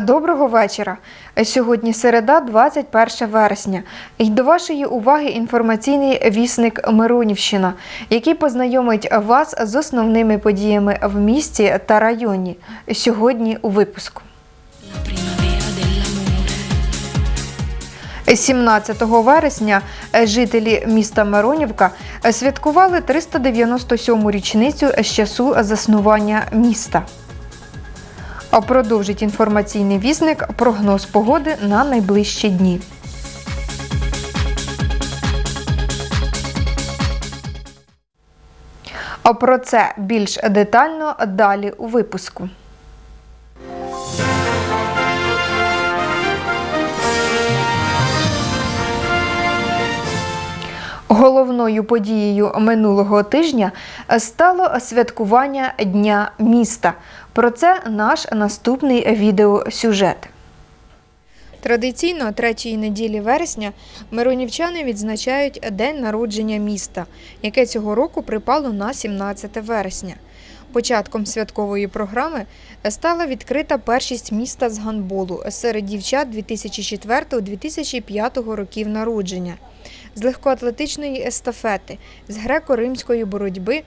Доброго вечора. Сьогодні середа, 21 вересня. І до вашої уваги інформаційний вісник Миронівщина, який познайомить вас з основними подіями в місті та районі. Сьогодні у випуску. La primavera dell'amore. 17 вересня жителі міста Миронівка святкували 397-му річницю з часу заснування міста. Продовжить інформаційний вісник прогноз погоди на найближчі дні. А про це більш детально далі у випуску. Головною подією минулого тижня стало святкування Дня міста. Про це наш наступний відеосюжет. Традиційно третьої неділі вересня миронівчани відзначають День народження міста, яке цього року припало на 17 вересня. Початком святкової програми стала відкрита першість міста з гандболу серед дівчат 2004-2005 років народження, з легкоатлетичної естафети, з греко-римської боротьби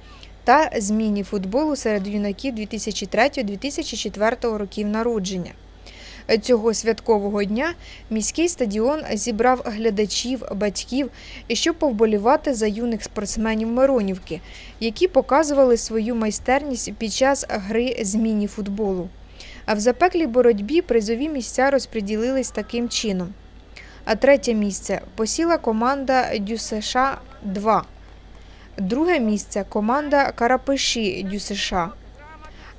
та з міні-футболу серед юнаків 2003-2004 років народження. Цього святкового дня міський стадіон зібрав глядачів, батьків, щоб повболівати за юних спортсменів Миронівки, які показували свою майстерність під час гри з міні-футболу. А в запеклій боротьбі призові місця розподілились таким чином. А третє місце посіла команда ДЮСШ 2. Друге місце команда Карапиші ДЮСШ.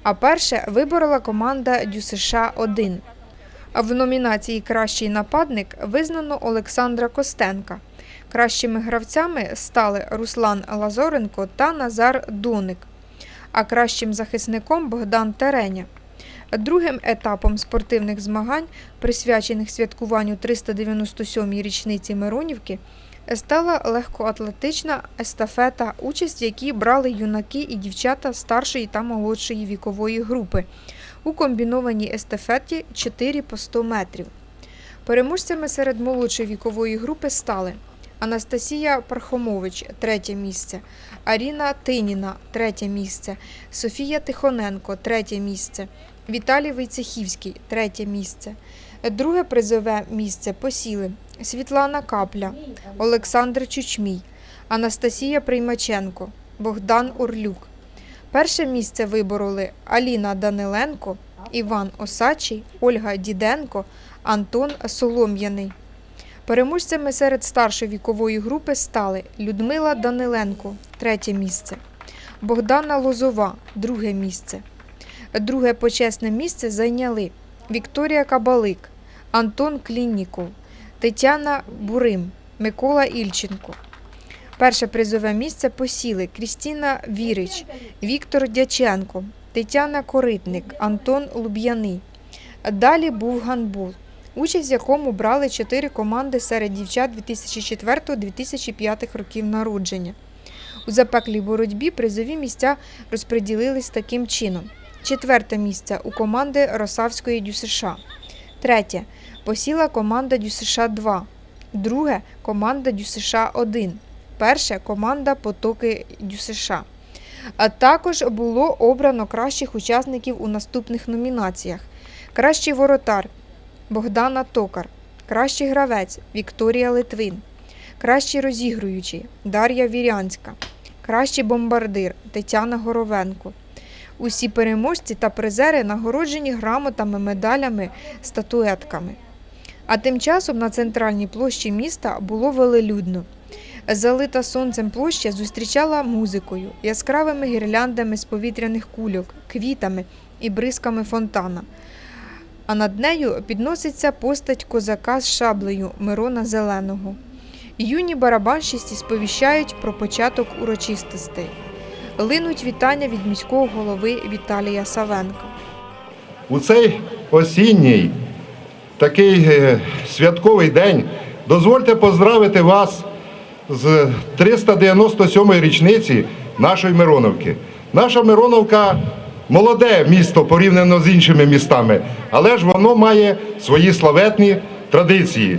А перше виборола команда ДЮСШ 1. А в номінації Кращий нападник визнано Олександра Костенка. Кращими гравцями стали Руслан Лазоренко та Назар Доник, а кращим захисником Богдан Тереня. Другим етапом спортивних змагань, присвячених святкуванню 397-ї річниці Миронівки, стала легкоатлетична естафета, участь в якій брали юнаки і дівчата старшої та молодшої вікової групи у комбінованій естафеті 4 по 100 метрів. Переможцями серед молодшої вікової групи стали Анастасія Пархомович третє місце, Аріна Тиніна третє місце, Софія Тихоненко третє місце, Віталій Войцехівський третє місце. Друге призове місце посіли Світлана Капля, Олександр Чучмій, Анастасія Приймаченко, Богдан Орлюк. Перше місце вибороли Аліна Даниленко, Іван Осачий, Ольга Діденко, Антон Солом'яний. Переможцями серед старшої вікової групи стали Людмила Даниленко, третє місце, Богдана Лозова, друге місце. Друге почесне місце зайняли Вікторія Кабалик, Антон Клінніков, Тетяна Бурим, Микола Ільченко. Перше призове місце посіли Крістіна Вірич, Віктор Дяченко, Тетяна Коритник, Антон Луб'яний. Далі був гандбол, участь в якому брали чотири команди серед дівчат 2004-2005 років народження. У запеклій боротьбі призові місця розподілились таким чином: четверте місце у команди Росавської ДЮСШ, третє посіла команда ДЮСШ 2, друге команда ДЮСШ 1 перше команда Потоки ДЮСШ. А також було обрано кращих учасників у наступних номінаціях: Кращий воротар Богдана Токар, Кращий гравець Вікторія Литвин, Кращий розігруючий Дар'я Вірянська, Кращий бомбардир Тетяна Горовенко. Усі переможці та призери нагороджені грамотами, медалями, статуетками. А тим часом на центральній площі міста було велелюдно. Залита сонцем площа зустрічала музикою, яскравими гірляндами з повітряних кульок, квітами і бризками фонтана. А над нею підноситься постать козака з шаблею Мирона Зеленого. Юні барабанщисті сповіщають про початок урочистостей. Линуть вітання від міського голови Віталія Савенка. У цей осінній такий е, святковий день дозвольте поздравити вас з 397-ї річниці нашої Мироновки. Наша Мироновка молоде місто порівняно з іншими містами, але ж воно має свої славетні традиції.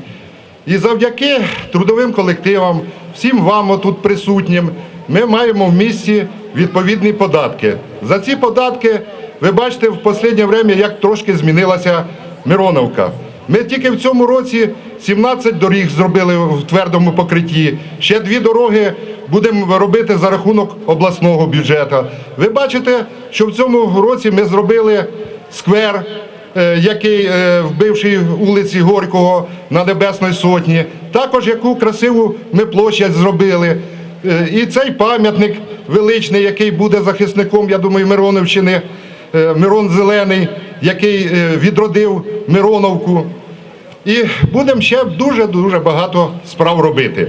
І завдяки трудовим колективам, всім вам тут присутнім, ми маємо в місті відповідні податки. За ці податки, ви бачите, в останнє время, як трошки змінилася Мироновка. Ми тільки в цьому році 17 доріг зробили в твердому покритті. Ще дві дороги будемо робити за рахунок обласного бюджету. Ви бачите, що в цьому році ми зробили сквер, е, який е, в бившій вулиці Горького на Небесної Сотні. Також яку красиву ми площадь зробили. Е, І цей пам'ятник величний, який буде захисником, я думаю, Миронівщини, е, Мирон Зелений, який відродив Мироновку. І будемо ще дуже-дуже багато справ робити.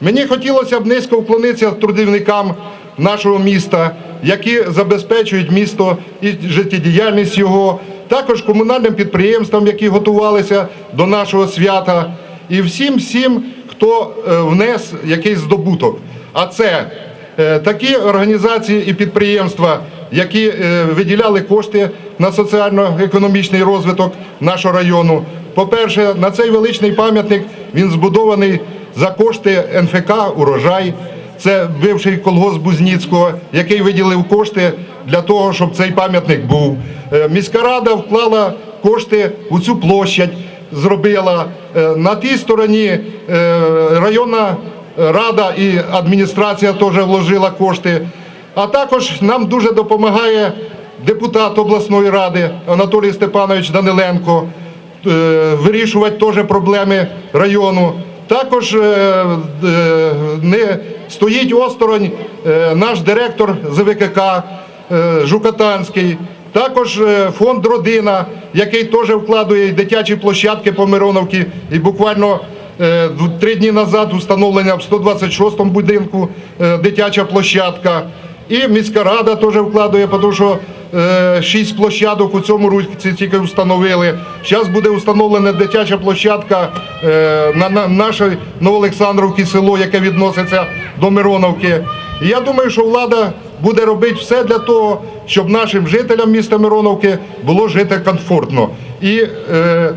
Мені хотілося б низько вклонитися трудівникам нашого міста, які забезпечують місто і життєдіяльність його, також комунальним підприємствам, які готувалися до нашого свята, і всім всім, хто е, внес якийсь здобуток. А це е, такі організації і підприємства, які е, виділяли кошти на соціально-економічний розвиток нашого району. По-перше, на цей величний пам'ятник він збудований за кошти НФК Урожай. Це бивший колгосп Бузніцького, який виділив кошти для того, щоб цей пам'ятник був. Е, Міська рада вклала кошти у цю площадь, зробила Е, на тій стороні е, районна рада і адміністрація теж вложила кошти. А також нам дуже допомагає депутат обласної ради Анатолій Степанович Даниленко вирішувати теж проблеми району. Також е, е, не стоїть осторонь е, наш директор ЗВКК е, Жукатанський. Також е, фонд Родина, який теж вкладує дитячі площадки по Мироновці. І буквально е, три дні назад встановлення в 126-му будинку е, дитяча площадка. І міська рада теж вкладує, тому що е, шість площадок у цьому році тільки встановили. Зараз буде встановлена дитяча площадка е, на, на нашій Новоолександровці село, яке відноситься до Мироновки. Я думаю, що влада буде робити все для того, щоб нашим жителям міста Мироновки було жити комфортно. І е,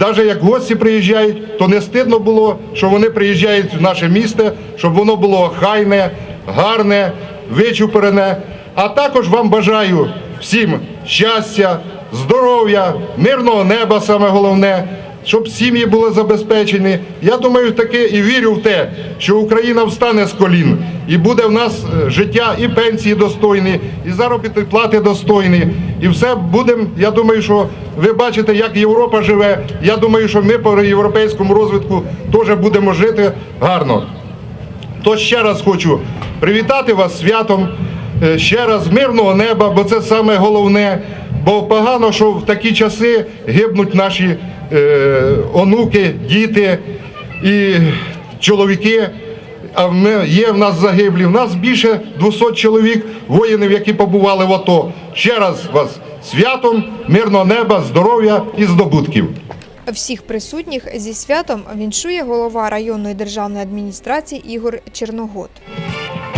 навіть як гості приїжджають, то не стидно було, що вони приїжджають в наше місто, щоб воно було хайне, гарне, вичупорене. А також вам бажаю всім щастя, здоров'я, мирного неба, саме головне, щоб сім'ї були забезпечені. Я думаю, таки і вірю в те, що Україна встане з колін і буде в нас е, життя і пенсії достойні, і заробітні плати достойні. І все будемо. Я думаю, що ви бачите, як Європа живе. Я думаю, що ми по європейському розвитку теж будемо жити гарно. То ще раз хочу привітати вас святом, ще раз мирного неба, бо це саме головне. Бо погано, що в такі часи гибнуть наші е, онуки, діти і чоловіки. А ми, є в нас загиблі. В нас більше 200 чоловік, воїнів, які побували в АТО. Ще раз вас святом, мирного неба, здоров'я і здобутків. Всіх присутніх зі святом віншує голова районної державної адміністрації Ігор Черногод.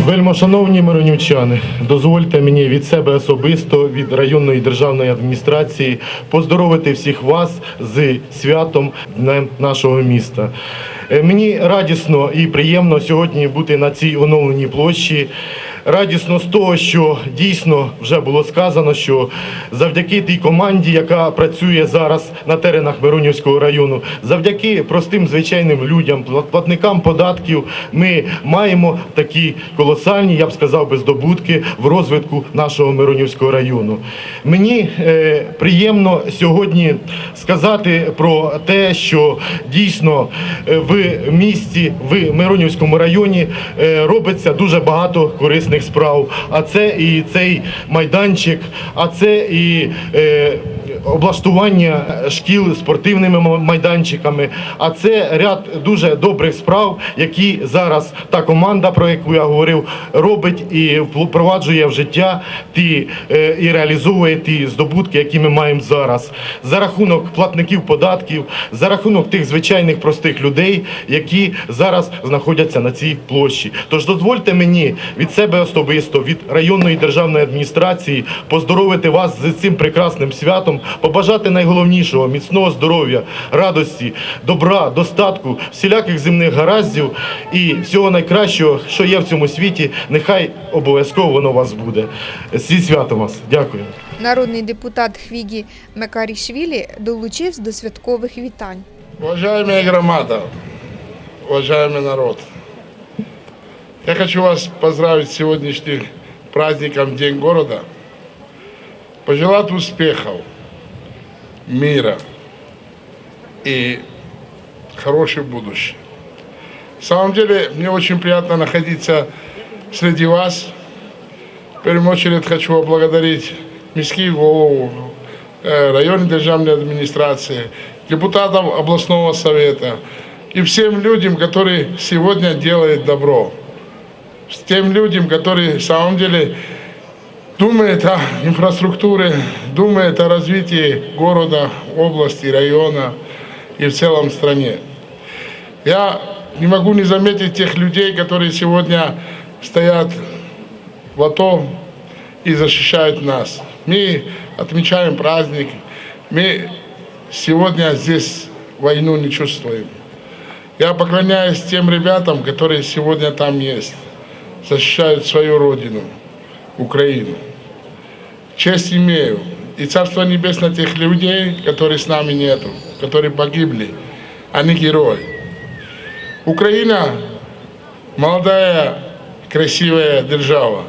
Вельмо шановні миронівчани, дозвольте мені від себе особисто, від районної державної адміністрації поздоровити всіх вас з святом Днем нашого міста. Е, Мені радісно і приємно сьогодні бути на цій оновленій площі. Радісно з того, що дійсно вже було сказано, що завдяки тій команді, яка працює зараз на теренах Миронівського району, завдяки простим звичайним людям, платникам податків, ми маємо такі колосальні, я б сказав, би, здобутки в розвитку нашого Миронівського району. Мені е, приємно сьогодні сказати про те, що дійсно е, в місті, в Миронівському районі е, робиться дуже багато корисних справ. А це і цей майданчик, а це і е, облаштування шкіл спортивними майданчиками. А це ряд дуже добрих справ, які зараз та команда, про яку я говорив, робить і впроваджує в життя ті е, і реалізовує ті здобутки, які ми маємо зараз, за рахунок платників податків, за рахунок тих звичайних простих людей, які зараз знаходяться на цій площі. Тож дозвольте мені від себе особисто, від районної державної адміністрації поздоровити вас з цим прекрасним святом, побажати найголовнішого міцного здоров'я, радості, добра, достатку, всіляких земних гараздів і всього найкращого, що є в цьому світі. Нехай обов'язково воно у вас буде. Зі святом вас. Дякую. Народний депутат Хвігі Мекарішвілі долучився до святкових вітань. Уважаемая громада, уважаемый народ, я хочу вас поздравить с сегодняшним праздником День города, пожелать успехов, мира и хорошее будущее. На самом деле, мне очень приятно находиться среди вас. В первую очередь хочу поблагодарить міський голову, э, районной державной администрации, депутатов областного совета и всем людям, которые сегодня делают добро. С тем людям, которые на самом деле думают о инфраструктуре, думают о развитии города, области, района и в целом стране. Я не могу не заметить тех людей, которые сегодня стоят в АТО и защищают нас. Мы отмечаем праздник, мы сегодня здесь войну не чувствуем. Я поклоняюсь тем ребятам, которые сегодня там есть, защищают свою родину, Украину. Честь имею. И Царство Небесное тех людей, которые с нами нету, которые погибли. Они герои. Украина молодая, красивая держава.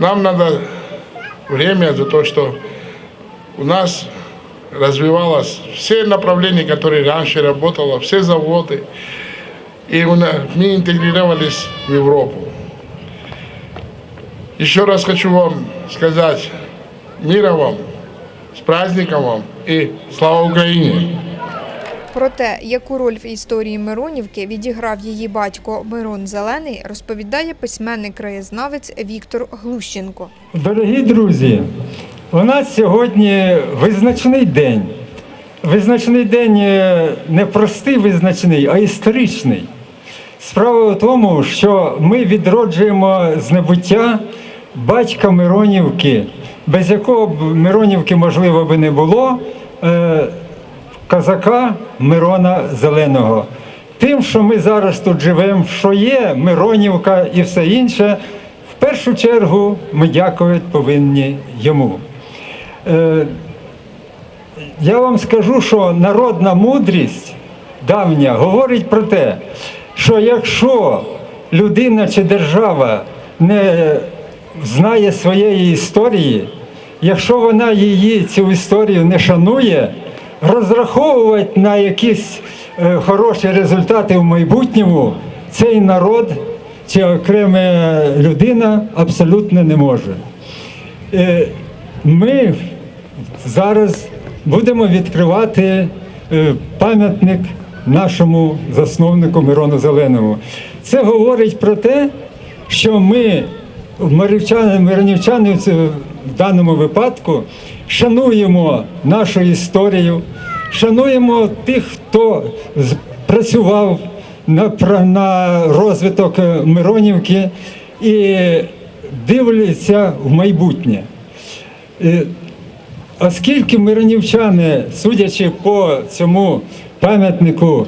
Нам надо время за то, что у нас развивалось все направления, которые раньше работало, все заводы, и мы интегрировались в Европу. Еще раз хочу вам сказать мира вам, с праздником вам и слава Украине! Про те, яку роль в історії Миронівки відіграв її батько Мирон Зелений, розповідає письменник-краєзнавець Віктор Глущенко. Дорогі друзі, у нас сьогодні визначний день. Визначний день е, не простий визначний, а історичний. Справа в тому, що ми відроджуємо з небуття батька Миронівки, без якого б Миронівки, можливо, би не було, е, казака Мирона Зеленого. Тим, що ми зараз тут живемо, що є Миронівка і все інше, в першу чергу ми дякувати повинні йому. Е, я вам скажу, що народна мудрість давня говорить про те, що якщо людина чи держава не знає своєї історії, якщо вона її цю історію не шанує, розраховувати на якісь е, хороші результати в майбутньому цей народ чи окрема людина абсолютно не може. Е, Ми зараз будемо відкривати е, пам'ятник нашому засновнику Мирону Зеленому. Це говорить про те, що ми, мирівчани, миронівчани в даному випадку, шануємо нашу історію, шануємо тих, хто працював на, на розвиток Миронівки і дивляться в майбутнє. Е, Оскільки миронівчани, судячи по цьому пам'ятнику,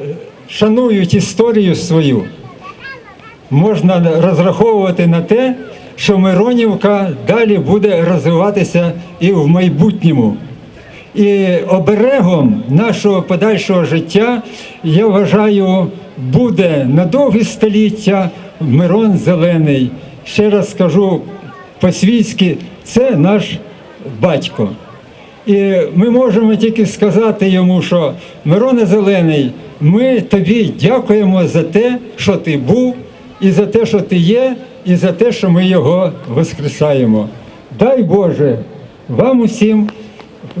е, шанують історію свою, можна розраховувати на те, що Миронівка далі буде розвиватися і в майбутньому. І оберегом нашого подальшого життя, я вважаю, буде на довгі століття Мирон Зелений. Ще раз скажу по-свійськи, це наш батько. І ми можемо тільки сказати йому, що Мироне Зелений, ми тобі дякуємо за те, що ти був, і за те, що ти є, і за те, що ми його воскресаємо. Дай Боже вам усім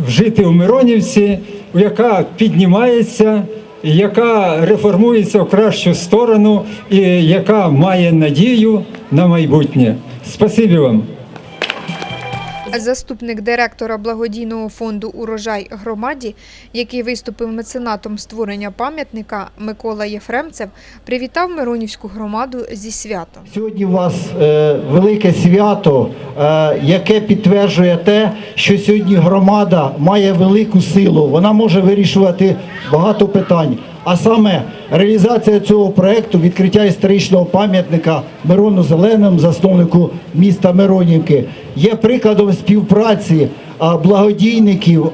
жити у Миронівці, яка піднімається, яка реформується в кращу сторону і яка має надію на майбутнє. Спасибі вам. Заступник директора благодійного фонду Урожай громаді, який виступив меценатом створення пам'ятника Микола Єфремцев, привітав Миронівську громаду зі святом. Сьогодні у вас е, велике свято, е, яке підтверджує те, що сьогодні громада має велику силу. Вона може вирішувати багато питань. А саме реалізація цього проекту, відкриття історичного пам'ятника Мирону Зеленому, засновнику міста Миронівки, є прикладом співпраці благодійників, е,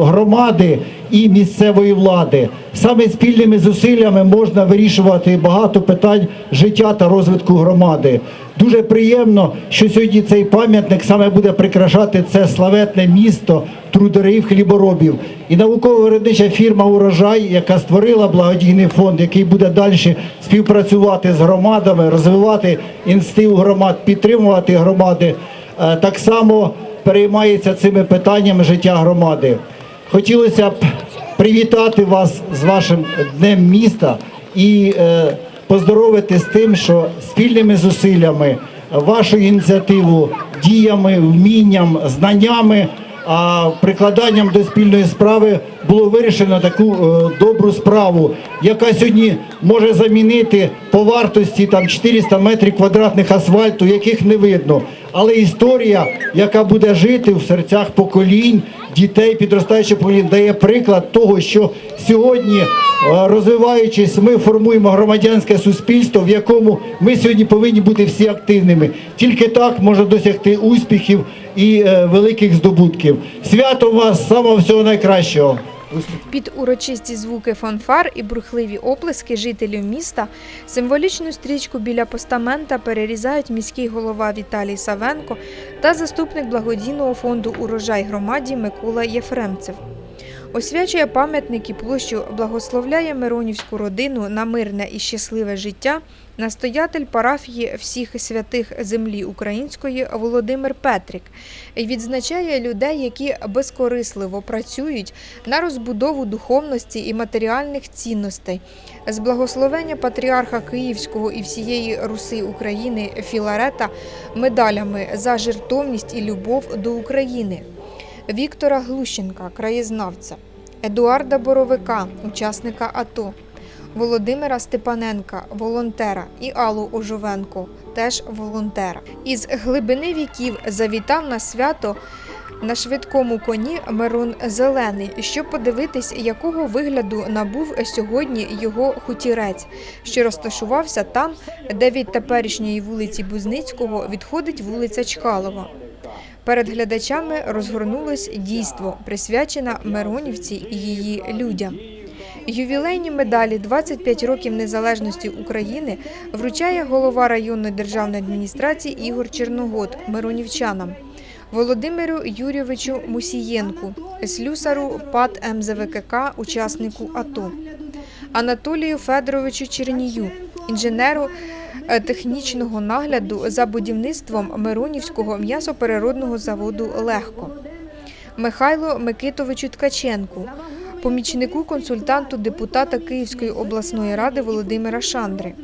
громади і місцевої влади. Саме спільними зусиллями можна вирішувати багато питань життя та розвитку громади. Дуже приємно, що сьогодні цей пам'ятник саме буде прикрашати це славетне місто трударів хліборобів. І науково-виробнича фірма Урожай, яка створила благодійний фонд, який буде далі співпрацювати з громадами, розвивати інститут громад, підтримувати громади, е, так само переймається цими питаннями життя громади. Хотілося б привітати вас з вашим днем міста і е, поздоровити з тим, що спільними зусиллями, вашою ініціативою, діями, вмінням, знаннями, а прикладанням до спільної справи було вирішено таку е, добру справу, яка сьогодні може замінити по вартості там 400 метрів квадратних асфальту, яких не видно. Але історія, яка буде жити в серцях поколінь, дітей, підростаючих покоління, дає приклад того, що сьогодні, е, розвиваючись, ми формуємо громадянське суспільство, в якому ми сьогодні повинні бути всі активними. Тільки так можна досягти успіхів і е, великих здобутків. Свято вас самого всього найкращого. Під урочисті звуки фанфар і бурхливі оплески жителів міста символічну стрічку біля постамента перерізають міський голова Віталій Савенко та заступник благодійного фонду Урожай громаді Микола Єфремцев. Освячує пам'ятник і площу, благословляє Миронівську родину на мирне і щасливе життя настоятель парафії всіх святих землі української Володимир Петрик відзначає людей, які безкорисливо працюють на розбудову духовності і матеріальних цінностей. З благословення патріарха Київського і всієї Руси України Філарета медалями за жертовність і любов до України. Віктора Глущенка, краєзнавця, Едуарда Боровика, учасника АТО, Володимира Степаненка, волонтера, і Аллу Ожовенко, теж волонтера. Із глибини віків завітав на свято на швидкому коні Мирон Зелений, щоб подивитись, якого вигляду набув сьогодні його хутірець, що розташувався там, де від теперішньої вулиці Бузницького відходить вулиця Чкалова. Перед глядачами розгорнулось дійство, присвячене Миронівці і її людям. Ювілейні медалі 25 років незалежності України вручає голова районної державної адміністрації Ігор Черногод миронівчанам. Володимиру Юрійовичу Мусієнку, слюсару ПАД МЗВКК, учаснику АТО, Анатолію Федоровичу Чернію, інженеру е, технічного нагляду за будівництвом Миронівського м'ясопереробного заводу Легко, Михайло Микитовичу Ткаченку, помічнику консультанту депутата Київської обласної ради Володимира Шандри.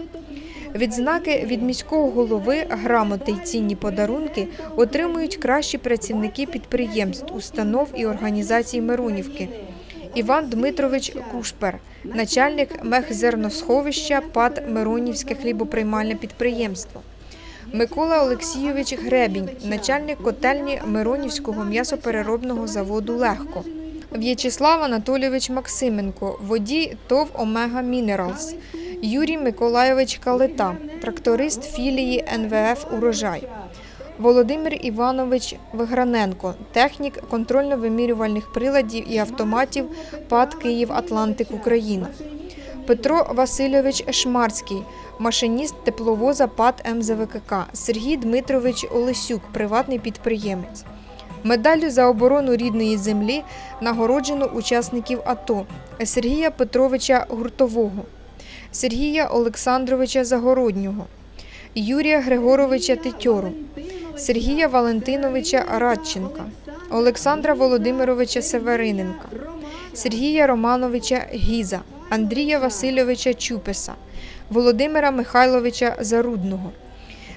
Відзнаки від міського голови, грамоти й цінні подарунки отримують кращі працівники підприємств, установ і організацій Миронівки. Іван Дмитрович Кушпер, начальник мехзерносховища ПАД Миронівське хлібоприймальне підприємство. Микола Олексійович Гребінь, начальник котельні Миронівського м'ясопереробного заводу Легко. В'ячеслав Анатолійович Максименко, водій ТОВ Омега Мінералс. Юрій Миколайович Калита, тракторист філії НВФ Урожай. Володимир Іванович Виграненко, технік контрольно-вимірювальних приладів і автоматів ПАД Київ Атлантик Україна. Петро Васильович Шмарський, машиніст тепловоза ПАД МЗВКК. Сергій Дмитрович Олесюк, приватний підприємець. Медаллю за оборону рідної землі нагороджено учасників АТО Сергія Петровича Гуртового, Сергія Олександровича Загороднього, Юрія Григоровича Тетьору, Сергія Валентиновича Радченка, Олександра Володимировича Севериненка, Сергія Романовича Гіза, Андрія Васильовича Чупеса, Володимира Михайловича Зарудного.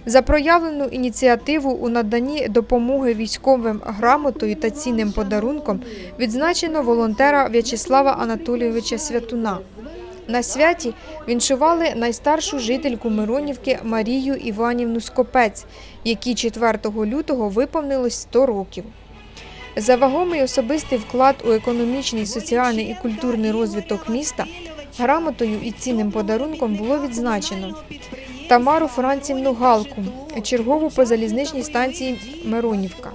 За проявлену ініціативу у наданні допомоги військовим грамотою та цінним подарунком відзначено волонтера В'ячеслава Анатолійовича Святуна. На святі віншували найстаршу жительку Миронівки Марію Іванівну Скопець, якій 4 лютого виповнилось 100 років. За вагомий особистий вклад у економічний, соціальний і культурний розвиток міста грамотою і цінним подарунком було відзначено Тамару Францівну Галку, чергову по залізничній станції Миронівка,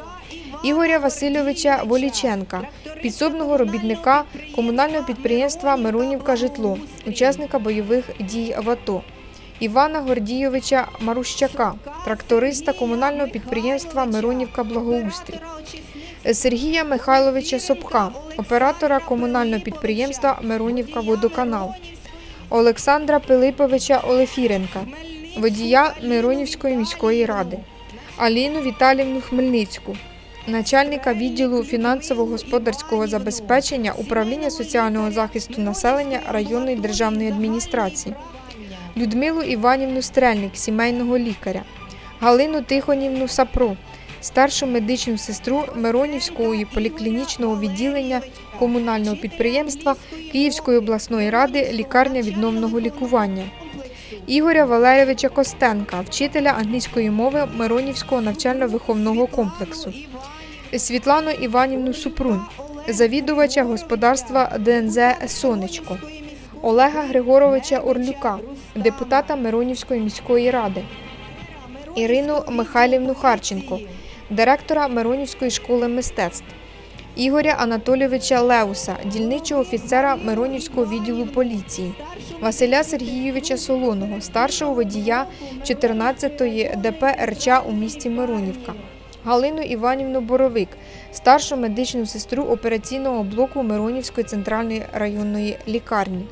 Ігоря Васильовича Воліченка, підсобного робітника комунального підприємства Миронівка Житло, учасника бойових дій в АТО, Івана Гордійовича Марущака, тракториста комунального підприємства Миронівка Благоустрій. Сергія Михайловича Сопка, оператора комунального підприємства Миронівка Водоканал, Олександра Пилиповича Олефіренка, водія Миронівської міської ради, Аліну Віталівну Хмельницьку, начальника відділу фінансово-господарського забезпечення управління соціального захисту населення районної державної адміністрації, Людмилу Іванівну Стрельник, сімейного лікаря, Галину Тихонівну Сапро, старшу медичну сестру Миронівського поліклінічного відділення комунального підприємства Київської обласної ради лікарня відновного лікування. Ігоря Валерійовича Костенка, вчителя англійської мови Миронівського навчально-виховного комплексу. Світлану Іванівну Супрун, завідувача господарства ДНЗ Сонечко. Олега Григоровича Орлюка, депутата Миронівської міської ради. Ірину Михайлівну Харченко, директора Миронівської школи мистецтв. Ігоря Анатолійовича Леуса, дільничого офіцера Миронівського відділу поліції, Василя Сергійовича Солоного, старшого водія 14-ї ДП РЧА у місті Миронівка, Галину Іванівну Боровик, старшу медичну сестру операційного блоку Миронівської центральної районної лікарні.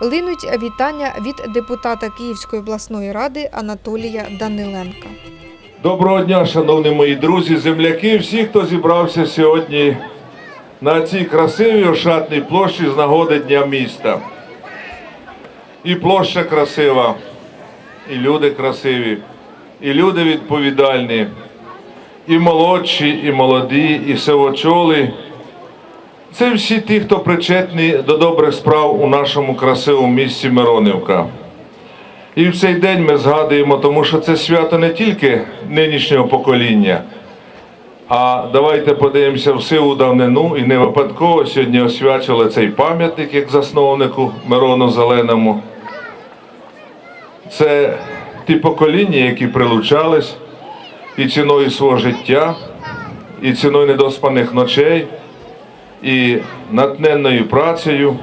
Линуть вітання від депутата Київської обласної ради Анатолія Даниленка. Доброго дня, шановні мої друзі, земляки, всі, хто зібрався сьогодні на цій красивій ошатній площі з нагоди Дня міста. І площа красива, і люди красиві, і люди відповідальні, і молодші, і молоді, і сивочоли. Це всі ті, хто причетні до добрих справ у нашому красивому місті Миронівка. І в цей день ми згадуємо, тому що це свято не тільки нинішнього покоління, а давайте подивимося в силу давнину і не випадково сьогодні освячили цей пам'ятник як засновнику Мирону Зеленому. Це ті покоління, які прилучались і ціною свого життя, і ціною недоспаних ночей, і натненною працею.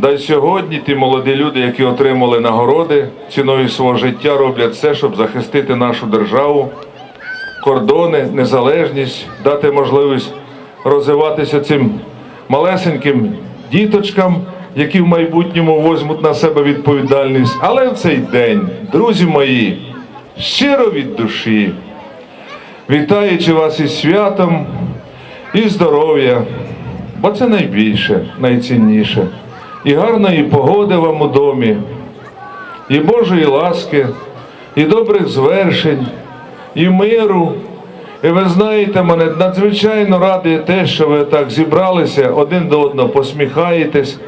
Да й сьогодні ті молоді люди, які отримали нагороди ціною свого життя, роблять все, щоб захистити нашу державу, кордони, незалежність, дати можливість розвиватися цим малесеньким діточкам, які в майбутньому возьмуть на себе відповідальність. Але в цей день, друзі мої, щиро від душі, вітаючи вас із святом і здоров'я, бо це найбільше, найцінніше. І гарної погоди вам у домі, і Божої ласки, і добрих звершень, і миру. І ви знаєте, мене надзвичайно радує те, що ви так зібралися, один до одного посміхаєтесь,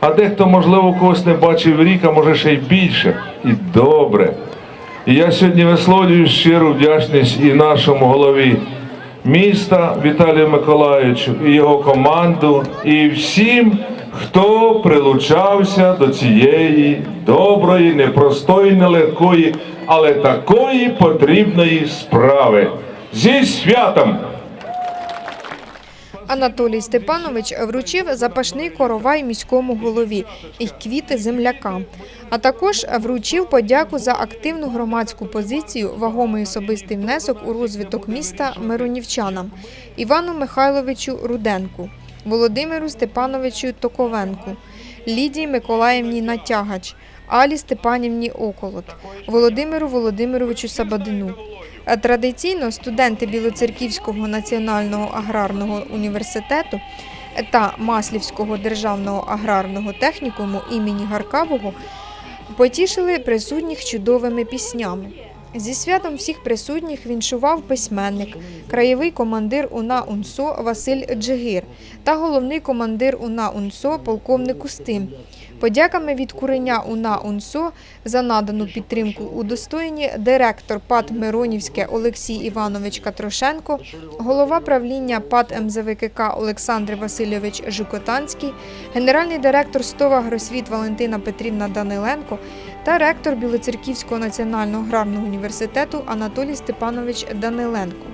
а дехто, можливо, когось не бачив рік, а може ще й більше. І добре. І я сьогодні висловлюю щиру вдячність і нашому голові міста Віталію Миколаївичу, і його команду, і всім, хто прилучався до цієї доброї, непростої, нелегкої, але такої потрібної справи. Зі святом! Анатолій Степанович вручив запашний коровай міському голові і квіти землякам, а також вручив подяку за активну громадську позицію, вагомий особистий внесок у розвиток міста миронівчанам Івану Михайловичу Руденку, Володимиру Степановичу Токовенку, Лідії Миколаївні Натягач, Алі Степанівні Околот, Володимиру Володимировичу Сабадину. Традиційно студенти Білоцерківського національного аграрного університету та Маслівського державного аграрного технікуму імені Гаркавого потішили присутніх чудовими піснями. Зі святом всіх присутніх віншував письменник, краєвий командир УНА УНСО Василь Джигир та головний командир УНА УНСО полковник Устим. Подяками від куреня УНА УНСО за надану підтримку удостоєні директор ПАТ Миронівське Олексій Іванович Катрошенко, голова правління ПАТ МЗВКК Олександр Васильович Жукотанський, генеральний директор СТОВ «Агросвіт» Валентина Петрівна Даниленко та ректор Білоцерківського національного аграрного університету Анатолій Степанович Даниленко.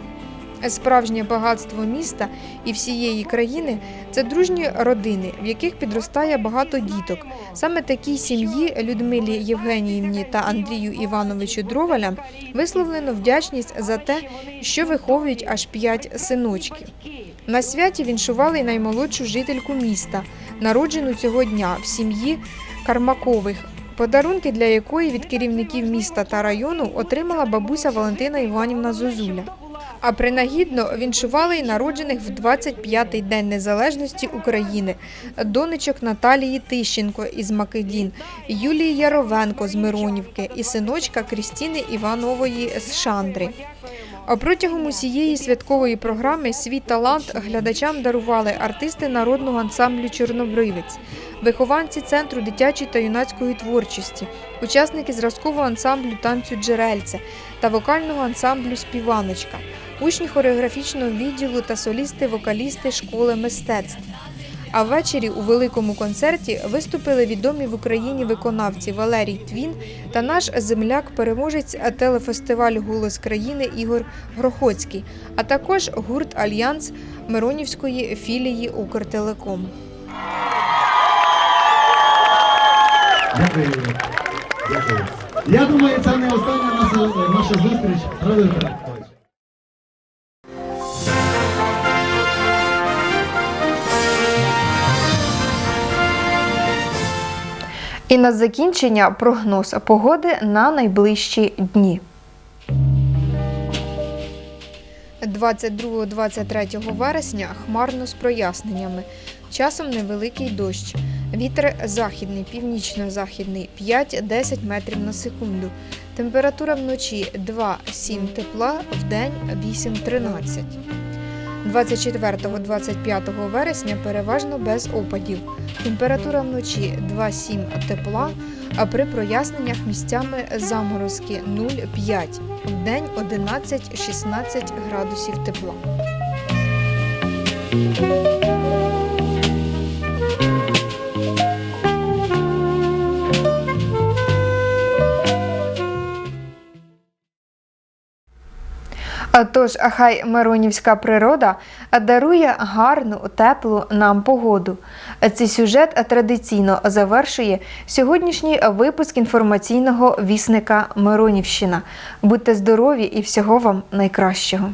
Справжнє багатство міста і всієї країни це дружні родини, в яких підростає багато діток. Саме такій сім'ї Людмилі Євгеніївні та Андрію Івановичу Дровалям висловлено вдячність за те, що виховують аж п'ять синочків. На святі віншували й наймолодшу жительку міста, народжену цього дня в сім'ї Кармакових. Подарунки для якої від керівників міста та району отримала бабуся Валентина Іванівна Зозуля. А принагідно віншували й народжених в 25-й день незалежності України донечок Наталії Тищенко із Македін, Юлії Яровенко з Миронівки і синочка Крістіни Іванової з Шандри. А протягом усієї святкової програми свій талант глядачам дарували артисти народного ансамблю Чорнобривець, вихованці центру дитячої та юнацької творчості, учасники зразкового ансамблю танцю Джерельце та вокального ансамблю Співаночка, учні хореографічного відділу та солісти-вокалісти школи мистецтв. А ввечері у великому концерті виступили відомі в Україні виконавці Валерій Твін та наш земляк, переможець телефестивалю Голос країни Ігор Грохоцький, а також гурт Альянс Миронівської філії Укртелеком. Дякую. Дякую. Я думаю, це не остання наша, наша зустріч. І на закінчення прогноз погоди на найближчі дні. 22-23 вересня хмарно з проясненнями. Часом невеликий дощ. Вітер західний, північно-західний 5-10 метрів на секунду. Температура вночі 2-7 тепла, вдень 8-13. 24-25 вересня переважно без опадів. Температура вночі 2-7 тепла, а при проясненнях місцями заморозки 0,5, день 11-16 градусів тепла. Тож, хай Миронівська природа дарує гарну, теплу нам погоду. Цей сюжет традиційно завершує сьогоднішній випуск інформаційного вісника Миронівщина. Будьте здорові і всього вам найкращого.